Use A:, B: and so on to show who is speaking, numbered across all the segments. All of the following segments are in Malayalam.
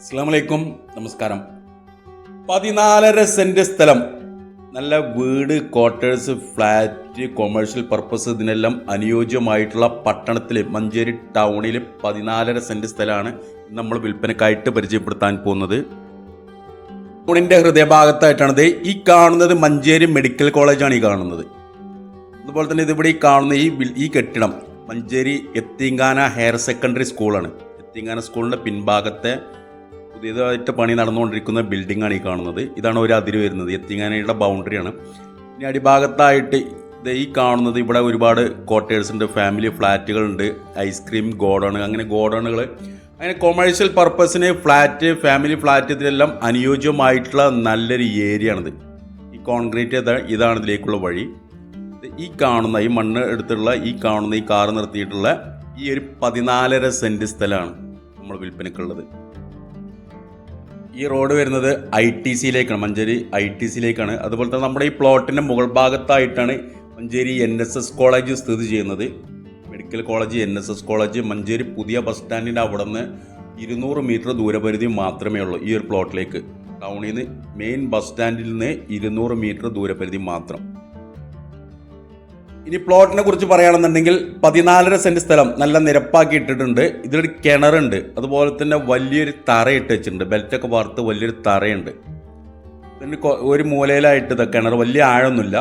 A: അസ്സാമലൈക്കും നമസ്കാരം. പതിനാലര സെന്റ് സ്ഥലം. നല്ല വീട് ക്വാർട്ടേഴ്സ് ഫ്ലാറ്റ് കൊമേഴ്ഷ്യൽ പർപ്പസ് ഇതിനെല്ലാം അനുയോജ്യമായിട്ടുള്ള പട്ടണത്തിൽ മഞ്ചേരി ടൗണിൽ പതിനാലര സെന്റ് സ്ഥലമാണ് നമ്മൾ വിൽപ്പനക്കായിട്ട് പരിചയപ്പെടുത്താൻ പോകുന്നത്. ടൗണിന്റെ ഹൃദയഭാഗത്തായിട്ടാണിത് ഈ കാണുന്നത് മഞ്ചേരി മെഡിക്കൽ കോളേജാണ് ഈ കാണുന്നത്. അതുപോലെ തന്നെ ഇതിവിടെ ഈ കാണുന്ന ഈ ഈ കെട്ടിടം മഞ്ചേരി എത്തിങ്കാന ഹയർ സെക്കൻഡറി സ്കൂളാണ്. എത്തിങ്കാന സ്കൂളിന്റെ പിൻഭാഗത്തെ പുതിയതായിട്ട് പണി നടന്നുകൊണ്ടിരിക്കുന്ന ബിൽഡിംഗ് ആണ് ഈ കാണുന്നത്. ഇതാണ് ഒരു അതിര് വരുന്നത്. എത്തിങ്ങാനയുടെ ബൗണ്ടറിയാണ്. ഇനി അടിഭാഗത്തായിട്ട് ഇത് ഈ കാണുന്നത് ഇവിടെ ഒരുപാട് ക്വാർട്ടേഴ്സ് ഉണ്ട് ഫാമിലി ഫ്ലാറ്റുകളുണ്ട് ഐസ്ക്രീം ഗോഡൗൺ അങ്ങനെ ഗോഡൗണുകൾ അങ്ങനെ കൊമേഴ്ഷ്യൽ പർപ്പസിന് ഫ്ലാറ്റ് ഫാമിലി ഫ്ലാറ്റ് ഇതിലെല്ലാം അനുയോജ്യമായിട്ടുള്ള നല്ലൊരു ഏരിയ ആണിത് ഈ കോൺക്രീറ്റ് ഇതാണ് ഇതിലേക്കുള്ള വഴി. ഈ കാണുന്ന ഈ മണ്ണ് എടുത്തുള്ള ഈ കാണുന്ന ഈ കാർ നിർത്തിയിട്ടുള്ള ഈ ഒരു പതിനാലര സെന്റ് സ്ഥലമാണ് നമ്മൾ വിൽപ്പനക്കുള്ളത്. ഈ റോഡ് വരുന്നത് ഐ ടി സിയിലേക്കാണ് മഞ്ചേരി ഐ ടി സിയിലേക്കാണ്. അതുപോലെ തന്നെ നമ്മുടെ ഈ പ്ലോട്ടിന്റെ മുകൾ ഭാഗത്തായിട്ടാണ് Manjeri N S S college സ്ഥിതി ചെയ്യുന്നത്. Medical college N S S college Manjeri പുതിയ ബസ് സ്റ്റാൻഡിന്റെ അവിടെ നിന്ന് ഇരുന്നൂറ് മീറ്റർ ദൂരപരിധി മാത്രമേ ഉള്ളൂ ഈ ഒരു പ്ലോട്ടിലേക്ക്. ടൗണിൽ നിന്ന് മെയിൻ ബസ് സ്റ്റാൻഡിൽ നിന്ന് ഇരുന്നൂറ് മീറ്റർ ദൂരപരിധി മാത്രം. ഇനി പ്ലോട്ടിനെ കുറിച്ച് പറയുകയാണെന്നുണ്ടെങ്കിൽ പതിനാലര സെന്റ് സ്ഥലം നല്ല നിരപ്പാക്കി ഇട്ടിട്ടുണ്ട് ഇതിലൊരു കിണറുണ്ട്. അതുപോലെ തന്നെ വലിയൊരു തറ ഇട്ട് വെച്ചിട്ടുണ്ട് ബെൽറ്റൊക്കെ വാർത്ത് വലിയൊരു തറയുണ്ട്. പിന്നെ ഒരു മൂലയിലായിട്ട് ഇത് കിണർ. വലിയ ആഴമൊന്നുമില്ല.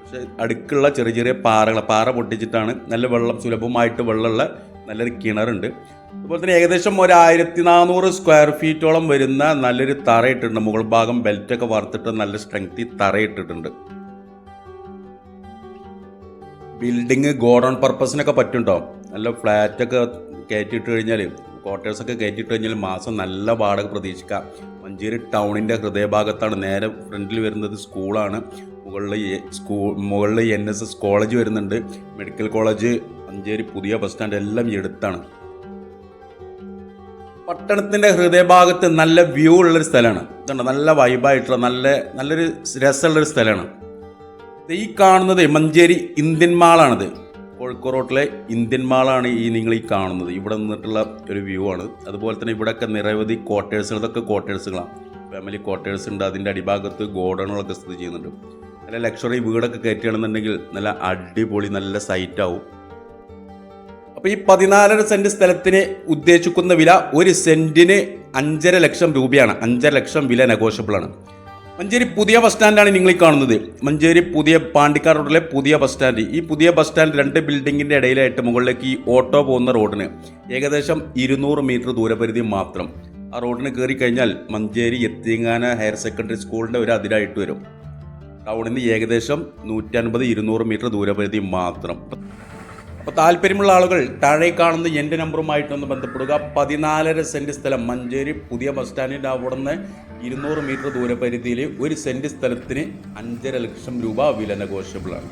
A: പക്ഷെ അടുക്കുള്ള ചെറിയ ചെറിയ പാറകൾ പാറ പൊട്ടിച്ചിട്ടാണ് നല്ല വെള്ളം സുലഭമായിട്ട് വെള്ളമുള്ള നല്ലൊരു കിണറുണ്ട്. അതുപോലെ തന്നെ ഏകദേശം ഒരു ആയിരത്തി നാനൂറ് സ്ക്വയർ ഫീറ്റോളം വരുന്ന നല്ലൊരു തറയിട്ടിട്ടുണ്ട്. മുകൾ ഭാഗം ബെൽറ്റൊക്കെ വാർത്തിട്ട് നല്ല സ്ട്രെങ്തി തറയിട്ടിട്ടുണ്ട്. Building godown പർപ്പസിനൊക്കെ പറ്റുണ്ടോ? നല്ല ഫ്ലാറ്റൊക്കെ കയറ്റിയിട്ട് കഴിഞ്ഞാൽ ക്വാർട്ടേഴ്സൊക്കെ കയറ്റിയിട്ട് കഴിഞ്ഞാൽ മാസം നല്ല വാടക പ്രതീക്ഷിക്കാം. മഞ്ചേരി ടൗണിന്റെ ഹൃദയഭാഗത്താണ് നേരെ ഫ്രണ്ടിൽ വരുന്നത് സ്കൂളാണ് മുകളിൽ സ്കൂൾ മുകളിൽ എൻ എസ് എസ് കോളേജ് വരുന്നുണ്ട്. മെഡിക്കൽ കോളേജ് മഞ്ചേരി പുതിയ ബസ് സ്റ്റാൻഡ് എല്ലാം എടുത്താണ് പട്ടണത്തിന്റെ ഹൃദയഭാഗത്ത് നല്ല വ്യൂ ഉള്ളൊരു സ്ഥലമാണ്. നല്ല വൈബായിട്ടുള്ള നല്ല നല്ലൊരു രസമുള്ളൊരു സ്ഥലമാണ്. ഈ കാണുന്നത് മഞ്ചേരി ഇന്ത്യൻ മാളാണിത്. കോഴിക്കോട് റോട്ടിലെ ഇന്ത്യൻ മാളാണ് ഈ നിങ്ങൾ ഈ കാണുന്നത്. ഇവിടെ നിന്നിട്ടുള്ള ഒരു വ്യൂ ആണ്. അതുപോലെ തന്നെ ഇവിടെയൊക്കെ നിരവധി ക്വാർട്ടേഴ്സുകൾ ഇതൊക്കെ ക്വാർട്ടേഴ്സുകളാണ് ഫാമിലി ക്വാർട്ടേഴ്സ് ഉണ്ട്. അതിന്റെ അടിഭാഗത്ത് ഗോഡണുകളൊക്കെ സ്ഥിതി ചെയ്യുന്നുണ്ട്. നല്ല ലക്ഷറി വീടൊക്കെ കയറ്റുകയാണെന്നുണ്ടെങ്കിൽ നല്ല അടിപൊളി നല്ല സൈറ്റ് ആവും. അപ്പോൾ ഈ പതിനാലര സെന്റ് സ്ഥലത്തിന് ഉദ്ദേശിക്കുന്ന വില ഒരു സെന്റിന് അഞ്ചര ലക്ഷം രൂപയാണ്. അഞ്ചര ലക്ഷം വില നെഗോഷ്യബിൾ ആണ്. മഞ്ചേരി പുതിയ ബസ് സ്റ്റാൻഡാണ് നിങ്ങൾ ഈ കാണുന്നത്. മഞ്ചേരി പുതിയ പാണ്ടിക്കാർ റോഡിലെ പുതിയ ബസ് സ്റ്റാൻഡ്. ഈ പുതിയ ബസ് സ്റ്റാൻഡ് രണ്ട് ബിൽഡിങ്ങിന്റെ ഇടയിലായിട്ട് മുകളിലേക്ക് ഈ ഓട്ടോ പോകുന്ന റോഡിന് ഏകദേശം ഇരുന്നൂറ് മീറ്റർ ദൂരപരിധി മാത്രം. ആ റോഡിന് കയറി കഴിഞ്ഞാൽ മഞ്ചേരി എത്തിങ്ങാന ഹയർ സെക്കൻഡറി സ്കൂളിന്റെ ഒരു അതിരായിട്ട് വരും. ടൗണിൽ നിന്ന് ഏകദേശം നൂറ്റൻപത് ഇരുന്നൂറ് മീറ്റർ ദൂരപരിധി മാത്രം. അപ്പോൾ താല്പര്യമുള്ള ആളുകൾ താഴെ കാണുന്ന എന്റെ നമ്പറുമായിട്ടൊന്ന് ബന്ധപ്പെടുക. പതിനാലര സെന്റ് സ്ഥലം മഞ്ചേരി പുതിയ ബസ് സ്റ്റാൻഡിന്റെ അവിടെ നിന്ന് ഇരുന്നൂറ് മീറ്റർ ദൂരപരിധിയിൽ ഒരു സെന്റ് സ്ഥലത്തിന് അഞ്ചര ലക്ഷം രൂപ വില നെഗോഷ്യബിളാണ്.